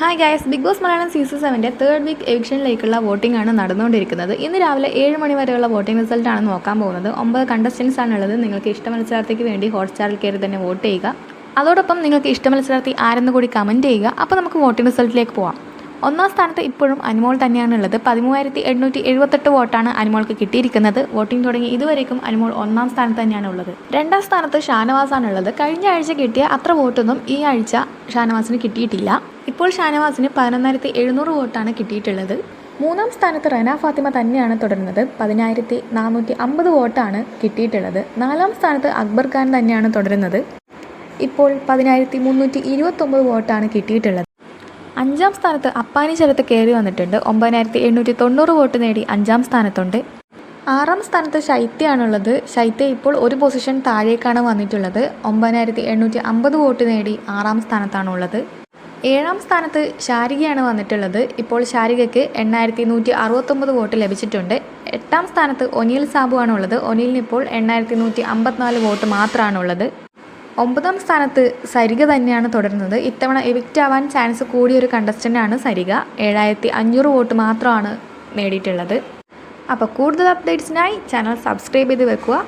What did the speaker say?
Hi guys big boss Malayalam season സെവന്റെ third week എവിക്ഷനിലേക്കുള്ള voting ആണ് നടന്നുകൊണ്ടിരിക്കുന്നത്. ഇന്ന് രാവിലെ ഏഴ് മണി വരെയുള്ള വോട്ടിംഗ് റിസൾട്ടാണ് നോക്കാൻ പോകുന്നത്. ഒമ്പത് കണ്ടസ്റ്റൻസ് ആണുള്ളത്. നിങ്ങൾക്ക് ഇഷ്ട മത്സരാർത്ഥിക്ക് വേണ്ടി ഹോട്ട്സ്റ്റാറിൽ കയറി തന്നെ വോട്ട് ചെയ്യുക. അതോടൊപ്പം നിങ്ങൾക്ക് ഇഷ്ട മത്സരാർത്ഥി ആരെന്ന് കൂടി കമന്റ് ചെയ്യുക. അപ്പോൾ നമുക്ക് വോട്ടിംഗ് റിസൾട്ടിലേക്ക് പോവാം. ഒന്നാം സ്ഥാനത്ത് ഇപ്പോഴും അനുമോൾ തന്നെയാണുള്ളത്. പതിമൂവായിരത്തി എണ്ണൂറ്റി എഴുപത്തെട്ട് വോട്ടാണ് അനുമോൾക്ക് കിട്ടിയിരിക്കുന്നത്. വോട്ടിംഗ് തുടങ്ങി ഇതുവരേക്കും അനുമോൾ ഒന്നാം സ്ഥാനത്ത് തന്നെയാണ് ഉള്ളത് രണ്ടാം സ്ഥാനത്ത് ഷാനവാസാണുള്ളത്. കഴിഞ്ഞ ആഴ്ച കിട്ടിയ അത്ര വോട്ടൊന്നും ഈ ആഴ്ച ഷാനവാസിന് കിട്ടിയിട്ടില്ല. ഇപ്പോൾ ഷാനവാസിന് പതിനൊന്നായിരത്തി എഴുന്നൂറ് വോട്ടാണ് കിട്ടിയിട്ടുള്ളത്. മൂന്നാം സ്ഥാനത്ത് റന ഫാത്തിമ തന്നെയാണ് തുടരുന്നത്. പതിനായിരത്തി നാനൂറ്റി അമ്പത് വോട്ടാണ് കിട്ടിയിട്ടുള്ളത്. നാലാം സ്ഥാനത്ത് അക്ബർ ഖാൻ തന്നെയാണ് തുടരുന്നത്. ഇപ്പോൾ പതിനായിരത്തി മുന്നൂറ്റി ഇരുപത്തൊമ്പത് വോട്ടാണ് കിട്ടിയിട്ടുള്ളത്. അഞ്ചാം സ്ഥാനത്ത് അപ്പാനി ശരത്ത് കയറി വന്നിട്ടുണ്ട്. ഒമ്പതിനായിരത്തി എണ്ണൂറ്റി തൊണ്ണൂറ് വോട്ട് നേടി അഞ്ചാം സ്ഥാനത്തുണ്ട്. ആറാം സ്ഥാനത്ത് ശൈത്യയാണുള്ളത്. ശൈത്യ ഇപ്പോൾ ഒരു പൊസിഷൻ താഴേക്കാണ് വന്നിട്ടുള്ളത്. ഒമ്പതിനായിരത്തി എണ്ണൂറ്റി അമ്പത് വോട്ട് നേടി ആറാം സ്ഥാനത്താണുള്ളത്. ഏഴാം സ്ഥാനത്ത് ശാരികയാണ് വന്നിട്ടുള്ളത്. ഇപ്പോൾ ശാരികയ്ക്ക് എണ്ണായിരത്തി നൂറ്റി അറുപത്തൊമ്പത് വോട്ട് ലഭിച്ചിട്ടുണ്ട്. എട്ടാം സ്ഥാനത്ത് ഒനിൽ സാബു ആണുള്ളത് ഒനിലിന് ഇപ്പോൾ എണ്ണായിരത്തി നൂറ്റി അമ്പത്തിനാല് വോട്ട് മാത്രമാണുള്ളത് ഒമ്പതാം സ്ഥാനത്ത് സരിക തന്നെയാണ് തുടരുന്നത്. ഇത്തവണ എവിക്റ്റ് ആവാൻ ചാൻസ് കൂടിയൊരു കണ്ടസ്റ്റന്റാണ് സരിക ഏഴായിരത്തി അഞ്ഞൂറ് വോട്ട് മാത്രമാണ് നേടിയിട്ടുള്ളത്. അപ്പോൾ കൂടുതൽ അപ്ഡേറ്റ്സിനായി ചാനൽ സബ്സ്ക്രൈബ് ചെയ്ത് വെക്കുക.